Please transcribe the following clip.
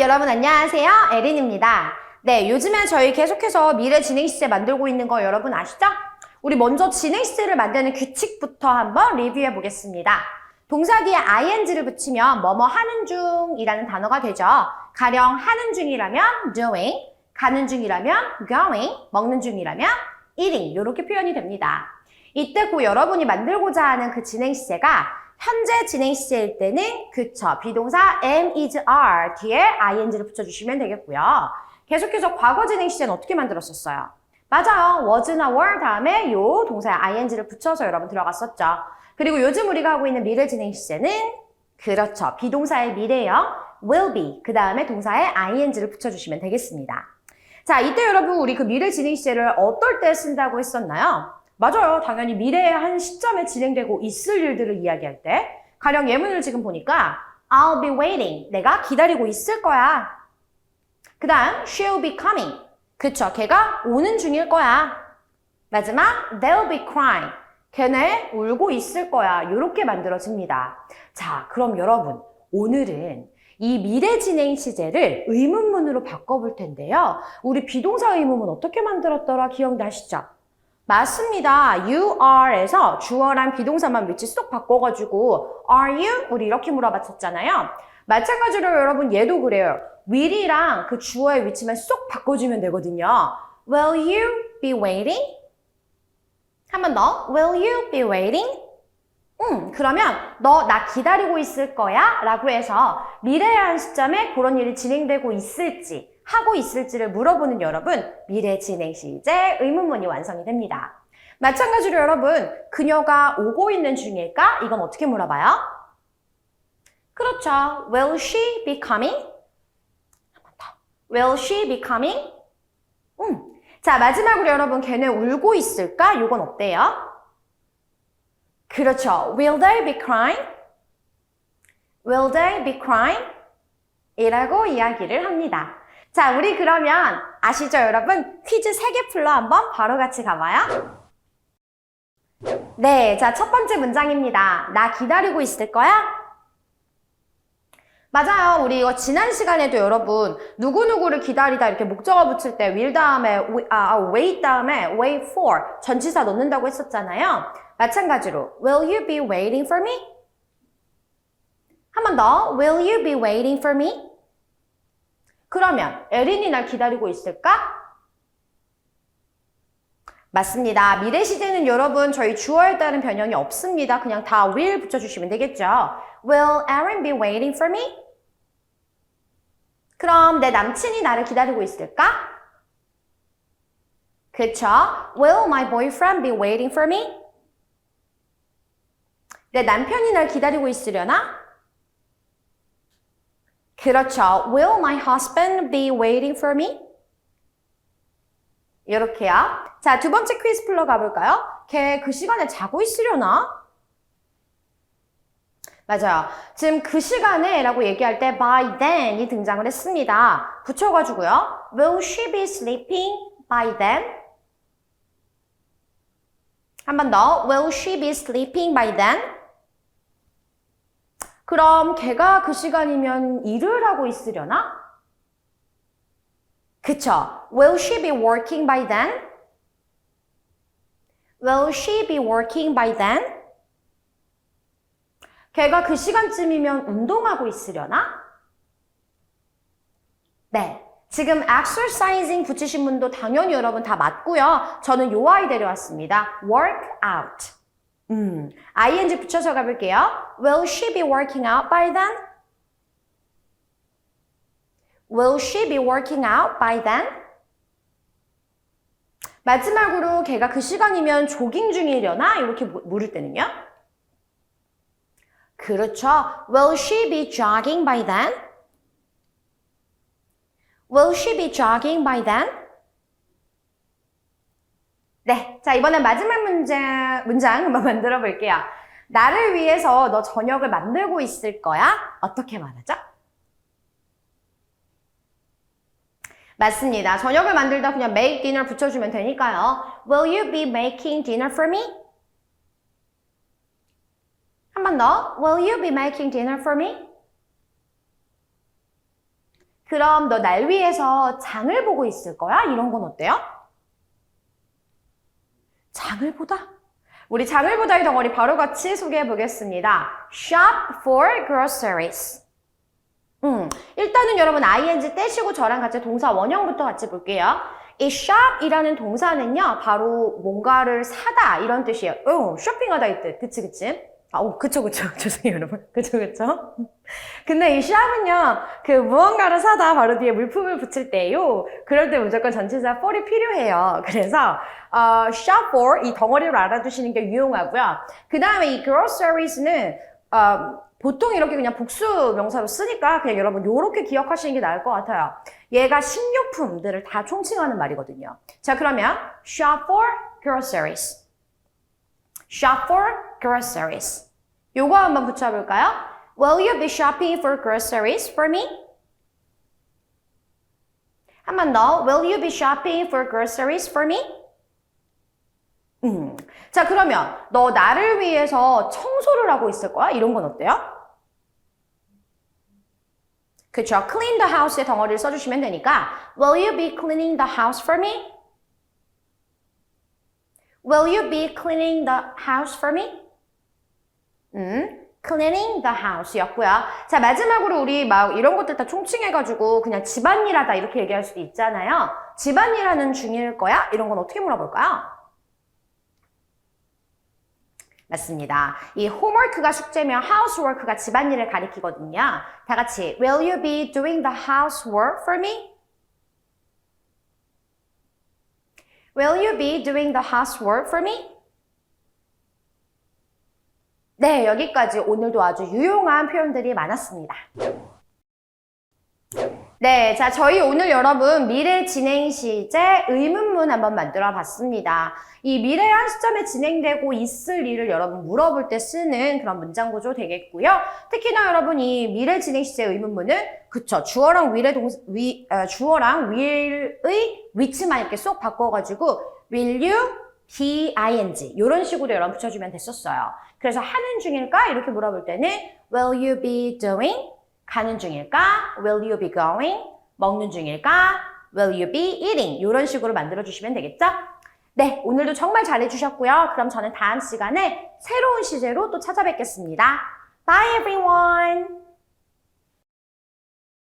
여러분 안녕하세요. 에린입니다. 네, 요즘에 저희 계속해서 미래 진행 시제 만들고 있는 거 여러분 아시죠? 우리 먼저 진행 시제를 만드는 규칙부터 한번 리뷰해 보겠습니다. 동사 뒤에 ing를 붙이면 뭐뭐 하는 중이라는 단어가 되죠. 가령 하는 중이라면 doing, 가는 중이라면 going, 먹는 중이라면 eating 이렇게 표현이 됩니다. 이때 그 여러분이 만들고자 하는 그 진행 시제가 현재 진행 시제일 때는 그쵸 비동사 am, is, are 뒤에 ing를 붙여주시면 되겠고요. 계속해서 과거 진행 시제는 어떻게 만들었었어요? 맞아요. was나 were 다음에 요 동사에 ing를 붙여서 여러분 들어갔었죠. 그리고 요즘 우리가 하고 있는 미래 진행 시제는 그렇죠. 비동사의 미래형 will be 그 다음에 동사에 ing를 붙여주시면 되겠습니다. 자, 이때 여러분 우리 그 미래 진행 시제를 어떨 때 쓴다고 했었나요? 맞아요. 당연히 미래의 한 시점에 진행되고 있을 일들을 이야기할 때 가령 예문을 지금 보니까 I'll be waiting. 내가 기다리고 있을 거야. 그 다음 she'll be coming. 그쵸. 걔가 오는 중일 거야. 마지막 they'll be crying. 걔네 울고 있을 거야. 이렇게 만들어집니다. 자, 그럼 여러분 오늘은 이 미래 진행 시제를 의문문으로 바꿔볼 텐데요. 우리 비동사 의문문 어떻게 만들었더라 기억나시죠? 맞습니다. you are에서 주어랑 비동사만 위치 쏙 바꿔가지고 are you? 우리 이렇게 물어봤었잖아요. 마찬가지로 여러분 얘도 그래요. will이랑 그 주어의 위치만 쏙 바꿔주면 되거든요. Will you be waiting? 한 번 더. Will you be waiting? 음, 그러면 너 나 기다리고 있을 거야? 라고 해서 미래의 한 시점에 그런 일이 진행되고 있을지 하고 있을지를 물어보는 여러분 미래 진행 시제 의문문이 완성이 됩니다. 마찬가지로 여러분 그녀가 오고 있는 중일까? 이건 어떻게 물어봐요? 그렇죠. Will she be coming? Will she be coming? 음. 자 마지막으로 여러분 걔네 울고 있을까? 이건 어때요? 그렇죠. Will they be crying? Will they be crying? 이라고 이야기를 합니다. 자, 우리 그러면 아시죠, 여러분? 퀴즈 3개 풀러 한번 바로 같이 가봐요. 네, 자, 첫 번째 문장입니다. 나 기다리고 있을 거야? 맞아요. 우리 이거 지난 시간에도 여러분 누구누구를 기다리다 이렇게 목적어 붙일 때 will 다음에 아, wait 다음에 wait for 전치사 넣는다고 했었잖아요. 마찬가지로 will you be waiting for me? 한 번 더 will you be waiting for me? 그러면 에린이 날 기다리고 있을까? 맞습니다. 미래 시제는 여러분 저희 주어에 따른 변형이 없습니다. 그냥 다 will 붙여주시면 되겠죠. Will Aaron be waiting for me? 그럼 내 남친이 나를 기다리고 있을까? 그쵸? Will my boyfriend be waiting for me? 내 남편이 날 기다리고 있으려나? 그렇죠. Will my husband be waiting for me? 이렇게요. 자, 두 번째 퀴즈 풀러 가볼까요? 걔 그 시간에 자고 있으려나? 맞아요. 지금 그 시간에 라고 얘기할 때 by then이 등장을 했습니다. 붙여가지고요. Will she be sleeping by then? 한 번 더. Will she be sleeping by then? 그럼 걔가 그 시간이면 일을 하고 있으려나? 그쵸. Will she be working by then? Will she be working by then? 걔가 그 시간쯤이면 운동하고 있으려나? 네. 지금 exercising 붙이신 분도 당연히 여러분 다 맞고요. 저는 요 아이 데려왔습니다. work out. 음, ing 붙여서 가볼게요. Will she be working out by then? Will she be working out by then? 마지막으로 걔가 그 시간이면 조깅 중이려나? 이렇게 물을 때는요. 그렇죠. Will she be jogging by then? Will she be jogging by then? 네. 자, 이번엔 마지막 문장, 문장 한번 만들어 볼게요. 나를 위해서 너 저녁을 만들고 있을 거야? 어떻게 말하죠? 맞습니다. 저녁을 만들다 그냥 make dinner 붙여주면 되니까요. Will you be making dinner for me? 한 번 더. Will you be making dinner for me? 그럼 너 날 위해서 장을 보고 있을 거야? 이런 건 어때요? 장을 보다? 우리 장을 보다의 덩어리 바로 같이 소개해 보겠습니다. Shop for groceries. 음, 일단은 여러분 ing 떼시고 저랑 같이 동사 원형부터 같이 볼게요. 이 shop이라는 동사는요, 바로 뭔가를 사다 이런 뜻이에요. 응, 쇼핑하다 이 뜻. 그치, 그치? 아, 오, 그쵸, 그쵸. 죄송해요, 여러분. 그쵸, 그쵸? 근데 이 shop은요, 그 무언가를 사다 바로 뒤에 물품을 붙일 때요, 그럴 때 무조건 전치사 for이 필요해요. 그래서, 어, shop for 이 덩어리를 알아두시는 게 유용하고요. 그 다음에 이 groceries는, 어, 보통 이렇게 그냥 복수 명사로 쓰니까 그냥 여러분 요렇게 기억하시는 게 나을 것 같아요. 얘가 식료품들을 다 총칭하는 말이거든요. 자, 그러면 shop for groceries. shop for groceries. 요거 한번 붙여볼까요? Will you be shopping for groceries for me? 한 번 더. Will you be shopping for groceries for me? 음. 자, 그러면 너 나를 위해서 청소를 하고 있을 거야? 이런 건 어때요? 그쵸. clean the house의 덩어리를 써주시면 되니까 Will you be cleaning the house for me? Will you be cleaning the house for me? 음, cleaning the house였고요. 자, 마지막으로 우리 막 이런 것들 다 총칭해가지고 그냥 집안일하다 이렇게 얘기할 수도 있잖아요. 집안일하는 중일 거야? 이런 건 어떻게 물어볼까요? 맞습니다. 이 homework가 숙제면 housework가 집안일을 가리키거든요. 다 같이 Will you be doing the housework for me? Will you be doing the housework for me? 네, 여기까지 오늘도 아주 유용한 표현들이 많았습니다. 네, 자, 저희 오늘 여러분 미래 진행 시제 의문문 한번 만들어 봤습니다. 이 미래 한 시점에 진행되고 있을 일을 여러분 물어볼 때 쓰는 그런 문장 구조 되겠고요. 특히나 여러분 이 미래 진행 시제 의문문은 그쵸 주어랑 will의 동 위, 어, 주어랑 will의 위치만 이렇게 쏙 바꿔가지고 will you be ing 이런 식으로 여러분 붙여주면 됐었어요. 그래서 하는 중일까 이렇게 물어볼 때는 will you be doing 가는 중일까? Will you be going? 먹는 중일까? Will you be eating? 이런 식으로 만들어주시면 되겠죠? 네, 오늘도 정말 잘해주셨고요. 그럼 저는 다음 시간에 새로운 시제로 또 찾아뵙겠습니다. Bye everyone!